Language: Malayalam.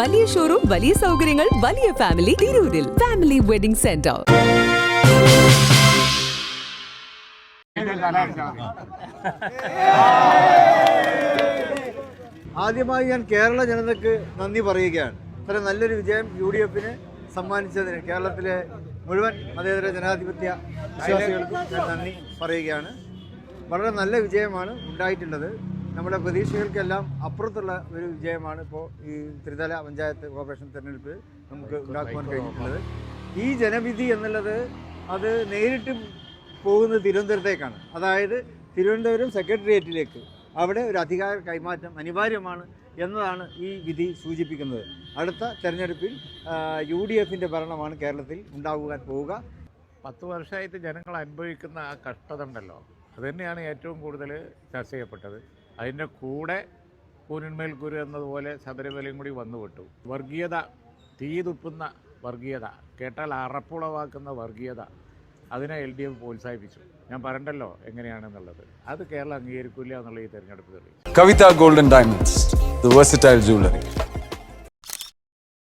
വലിയ ഷോറൂം വലിയ സൗകര്യങ്ങൾ വലിയ ഫാമിലി തിരൂരിൽ. ഫാമിലി വെഡിംഗ് സെന്റർ ആദ്യമായി ഞാൻ കേരള ജനതയ്ക്ക് നന്ദി പറയുകയാണ്. ഇത്ര നല്ലൊരു വിജയം യു ഡി എഫിന് സമ്മാനിച്ചതിന് കേരളത്തിലെ മുഴുവൻ മതേതര ജനാധിപത്യ വിശ്വാസികൾക്കും ഞാൻ നന്ദി പറയുകയാണ്. വളരെ നല്ല വിജയമാണ് ഉണ്ടായിട്ടുള്ളത്. നമ്മുടെ പ്രതീക്ഷകൾക്കെല്ലാം അപ്പുറത്തുള്ള ഒരു വിജയമാണ് ഇപ്പോൾ ഈ ത്രിതല പഞ്ചായത്ത് കോർപ്പറേഷൻ തെരഞ്ഞെടുപ്പ് നമുക്ക് ഉണ്ടാക്കുവാൻ കഴിഞ്ഞിട്ടുള്ളത്. ഈ ജനവിധി എന്നുള്ളത് അത് നേരിട്ട് പോകുന്ന തിരുവനന്തപുരത്തേക്കാണ്. അതായത് തിരുവനന്തപുരം സെക്രട്ടേറിയറ്റിലേക്ക് അവിടെ ഒരു അധികാര കൈമാറ്റം അനിവാര്യമാണ് എന്നതാണ് ഈ വിധി സൂചിപ്പിക്കുന്നത്. അടുത്ത തെരഞ്ഞെടുപ്പിൽ യു ഡി എഫിന്റെ ഭരണമാണ് കേരളത്തിൽ ഉണ്ടാകുവാൻ പോവുക. പത്ത് വർഷമായിട്ട് ജനങ്ങൾ അനുഭവിക്കുന്ന ആ കഷ്ടത ഉണ്ടല്ലോ. അത് തന്നെയാണ് ഏറ്റവും കൂടുതൽ ചർച്ച ചെയ്യപ്പെട്ടത്. അതിന്റെ കൂടെ കൂനിന്മേൽ കുരു എന്നതുപോലെ ശബരിമലയും കൂടി വന്നുവിട്ടു. വർഗീയത തീ തുപ്പുന്ന വർഗീയത കേട്ടാൽ അറപ്പുളവാക്കുന്ന വർഗീയത അതിനെ എൽ ഡി എഫ് പ്രോത്സാഹിപ്പിച്ചു. ഞാൻ പറയണ്ടല്ലോ എങ്ങനെയാണെന്നുള്ളത്. അത് കേരളം അംഗീകരിക്കില്ല എന്നുള്ള ഈ തെരഞ്ഞെടുപ്പ് Kavitha golden diamonds versatile jewelry.